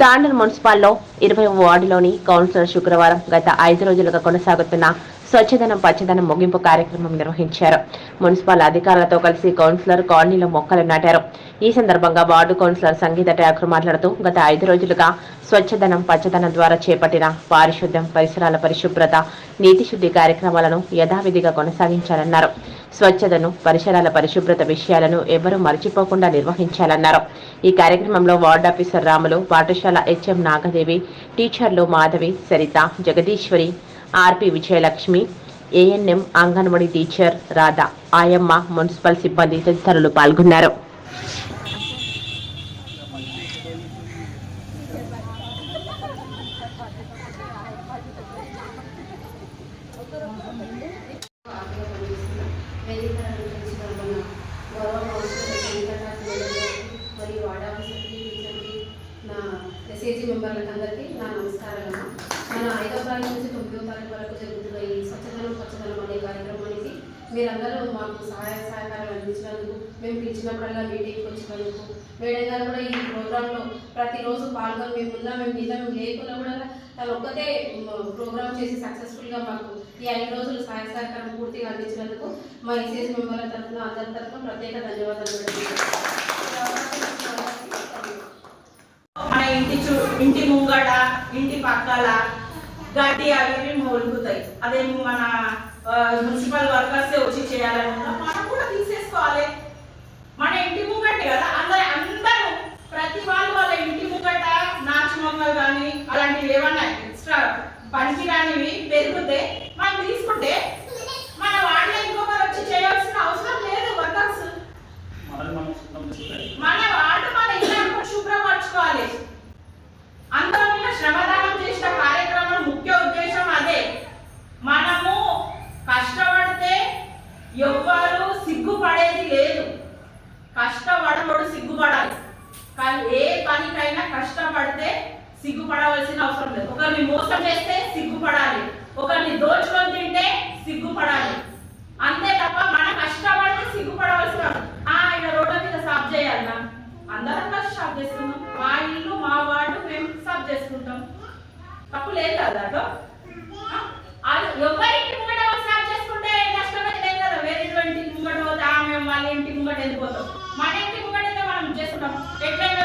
తాండూరు మున్సిపాల్లో ఇరవై వార్డులోని కౌన్సిలర్ శుక్రవారం గత ఐదు రోజులుగా కొనసాగుతున్న స్వచ్ఛదనం పచ్చదనం ముగింపు కార్యక్రమం నిర్వహించారు. మున్సిపల్ అధికారులతో కలిసి కౌన్సిలర్ కాలనీలో మొక్కలు నాటారు. ఈ సందర్భంగా వార్డు కౌన్సిలర్ సంగీత ఠాకూర్ మాట్లాడుతూ గత ఐదు రోజులుగా స్వచ్ఛదనం పచ్చదనం ద్వారా చేపట్టిన పారిశుద్ధ్యం పరిసరాల పరిశుభ్రత నీతిశుద్ధి కార్యక్రమాలను యథావిధిగా కొనసాగించాలన్నారు స్వచ్ఛతను పరిసరాల పరిశుభ్రత విషయాలను ఎవరూ మర్చిపోకుండా నిర్వహించాలన్నారు. ఈ కార్యక్రమంలో వార్డ్ ఆఫీసర్ రాములు పాఠశాల హెచ్ఎం నాగదేవి టీచర్లు Madhavi Saritha Jagadeeswari RP Vijayalakshmi ANM anganwadi teacher Radha ఆయమ్మ మున్సిపల్ సిబ్బంది తదితరులు పాల్గొన్నారు. స్టేజీ మెంబర్లకు అందరికీ నా నమస్కారాలు. మన ఐదో తారీఖు నుంచి తొమ్మిదో తారీఖు వరకు జరుగుతున్న ఈ స్వచ్ఛదనం పచ్చదనం అనే కార్యక్రమానికి మీరందరూ మాకు సహాయ సహకారం అందించినందుకు మేము పిలిచినప్పుడల్లా మీటింగ్కి వచ్చినందుకు మేడం గారు కూడా ఈ ప్రోగ్రాంలో ప్రతిరోజు పాల్గొని మేము ఉన్నా మేము మీద మేము లేకున్నా కూడా తను ఒక్కతే ప్రోగ్రామ్ చేసి సక్సెస్ఫుల్గా మాకు ఈ ఐదు రోజులు సహాయ సహకారం పూర్తిగా అందించినందుకు మా ఈసీఎస్ మెంబర్ల తరఫున అందరి తరఫున ప్రత్యేక ధన్యవాదాలు మేడం మన ఇంటి చూ ఇంటి ముంగడ ఇంటి పక్కల గడ్డి అవి మొలుగుతాయి. అదే మన మున్సిపల్ వర్కర్స్ వచ్చి చేయాలనుకున్నా మనం కూడా తీసేసుకోవాలి. మన ఇంటి ముంగట కదా. అందరు అందరూ ప్రతి వాళ్ళు వాళ్ళ ఇంటి ముంగట నాచు మొక్కలు కానీ అలాంటివి ఏమన్నా ఎక్స్ట్రా పనికిరానివి పెరిగితే మనం తీసుకుంటే మన వాళ్ళ ఇంకొకరు వచ్చి చేయాల్సిన అవసరం లేదు వర్కర్స్ మన వాడు మన ఇల్లు శుభ్రపరచుకోవాలి అంతమైన శ్రమదానం చేసిన కార్యక్రమం ముఖ్య ఉద్దేశం అదే మనము కష్టపడితే ఎవ్వరు సిగ్గుపడేది లేదు కష్టపడబడు సిగ్గుపడాలి కానీ ఏ పనికైనా కష్టపడితే సిగ్గుపడవలసిన అవసరం లేదు. ఒకరిని మోసం చేస్తే సిగ్గుపడాలి. ఒకరిని దోచుకొని తింటే సిగ్గుపడాలి. అంతే తప్ప మనం కష్టపడితే సిగ్గుపడవలసిన ఆయన రోడ్ల మీద సాఫ్ చేయాలన్నా అందరం కలిసి సాఫ్ చేసుకుంటాం మా ఇల్లు మా వార్డు మేము సాఫ్ చేసుకుంటాం. తప్పు లేదు కదా అదో? ఎవరింటి ముంగట వాళ్ళు సాఫ్ చేసుకుంటే కష్టం లేదు కదా. వేరే ఇంటి ముంగట పోతే ఆ మేము వాళ్ళ ఇంటి ముంగట వెళ్ళిపోతాం. మన ఇంటి ముంగట అయితే మనం చేసుకుంటాం. ఎట్లయినా